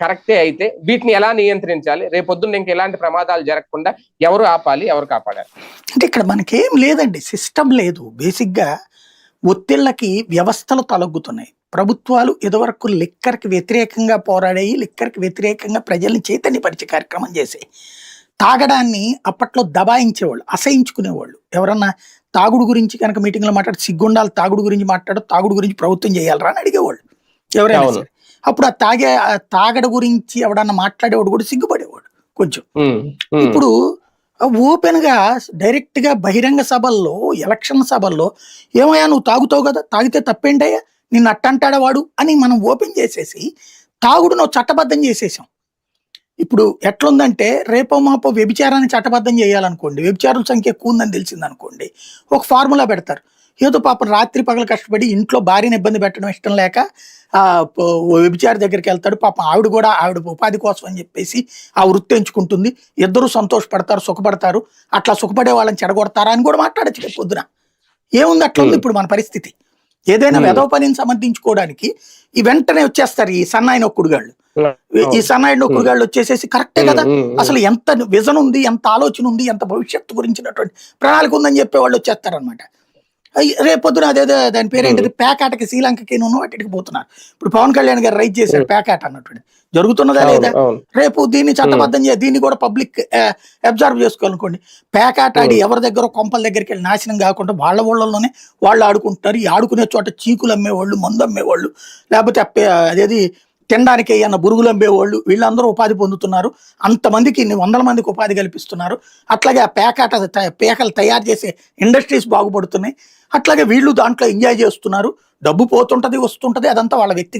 కరెక్టే అయితే వీటిని ఎలా నియంత్రించాలి? రేపొద్దున్న ఇంక ఎలాంటి ప్రమాదాలు జరగకుండా ఎవరు ఆపాలి ఎవరు కాపాడాలి? అంటే ఇక్కడ మనకేం లేదండి సిస్టమ్ లేదు. బేసిక్గా ఒత్తిళ్ళకి వ్యవస్థలు తలగ్గుతున్నాయి. ప్రభుత్వాలు ఇదివరకు లిక్కర్కి వ్యతిరేకంగా పోరాడాయి లిక్కర్కి వ్యతిరేకంగా ప్రజల్ని చైతన్యపరిచే కార్యక్రమం చేసే తాగడాన్ని అప్పట్లో దబాయించేవాళ్ళు అసహించుకునేవాళ్ళు. ఎవరన్నా తాగుడు గురించి కనుక మీటింగ్లో మాట్లాడి సిగ్గుండాలి తాగుడు గురించి మాట్లాడు తాగుడు గురించి ప్రభుత్వం చేయాలరా అని అడిగేవాళ్ళు. ఎవరైనా. సరే. అప్పుడు ఆ తాగే ఆ తాగడ గురించి ఎవడన్నా మాట్లాడేవాడు కూడా సిగ్గుపడేవాడు కొంచెం. ఇప్పుడు ఓపెన్గా డైరెక్ట్గా బహిరంగ సభల్లో ఎలక్షన్ సభల్లో ఏమయ్యా నువ్వు తాగుతావు కదా తాగితే తప్పేంటయ్యా? నిన్ను అట్టంటాడా వాడు? అని మనం ఓపెన్ చేసేసి తాగుడు నువ్వు చట్టబద్ధం చేసేసాం. ఇప్పుడు ఎట్లుందంటే రేపో మాపో వ్యభిచారాన్ని చట్టబద్ధం చేయాలనుకోండి వ్యభిచారుల సంఖ్య ఎక్కువ ఉందని తెలిసిందనుకోండి ఒక ఫార్ములా పెడతారు. ఏదో పాపం రాత్రి పగలు కష్టపడి ఇంట్లో భార్యని ఇబ్బంది పెట్టడం ఇష్టం లేక వ్యభిచారి దగ్గరికి వెళ్తాడు. పాపం ఆవిడ కూడా ఆవిడ ఉపాధి కోసం అని చెప్పేసి ఆ వృత్తి ఎంచుకుంటుంది. ఇద్దరు సంతోషపడతారు సుఖపడతారు. అట్లా సుఖపడే వాళ్ళని చెడగొడతారా అని కూడా మాట్లాడచ్చు రేపు పొద్దున. ఏముంది అట్లా ఉంది ఇప్పుడు మన పరిస్థితి. ఏదైనా. వెధవ పనిని సమర్థించుకోవడానికి ఈ వెంటనే వచ్చేస్తారు ఈ సన్నాయి నొక్కుడుగాళ్ళు. ఈ సన్నాయి నొక్కుడుగాళ్ళు వచ్చేసేసి కరెక్టే కదా. అసలు ఎంత విజన్ ఉంది ఎంత ఆలోచన ఉంది ఎంత భవిష్యత్తు గురించినటువంటి ప్రణాళిక ఉందని చెప్పే వాళ్ళు వచ్చేస్తారనమాట రేపొద్దున అదేదో దాని పేరు ఏంటిది? పేకాటకి శ్రీలంకకి నువ్వు అటుకి పోతున్నారు. ఇప్పుడు పవన్ కళ్యాణ్ గారు రైట్ చేశారు పేకాట అన్నట్టు జరుగుతున్నదా లేదా. రేపు దీన్ని చట్టబద్ధం చేయ దీన్ని కూడా పబ్లిక్ అబ్జర్వ్ చేసుకోవాలనుకోండి. పేకాట ఆడి ఎవరి దగ్గర కొంపల దగ్గరికి వెళ్ళి నాశనం కాకుండా వాళ్ళ ఊళ్ళలోనే వాళ్ళు ఆడుకుంటున్నారు ఈ ఆడుకునే చోట చీకులు అమ్మేవాళ్ళు మందు అమ్మేవాళ్ళు. లేకపోతే అదేది తినడానికి అన్న బురుగులు అమ్మేవాళ్ళు వీళ్ళందరూ ఉపాధి పొందుతున్నారు. అంతమందికి ఇన్ని వందల మందికి ఉపాధి కల్పిస్తున్నారు. అట్లాగే ఆ పేకాట పేకలు తయారు చేసే ఇండస్ట్రీస్ బాగుపడుతున్నాయి. అట్లాగే వీళ్ళు దాంట్లో ఎంజాయ్ చేస్తున్నారు. డబ్బు పోతుంటది వస్తుంటది అదంతా వాళ్ళ వ్యక్తి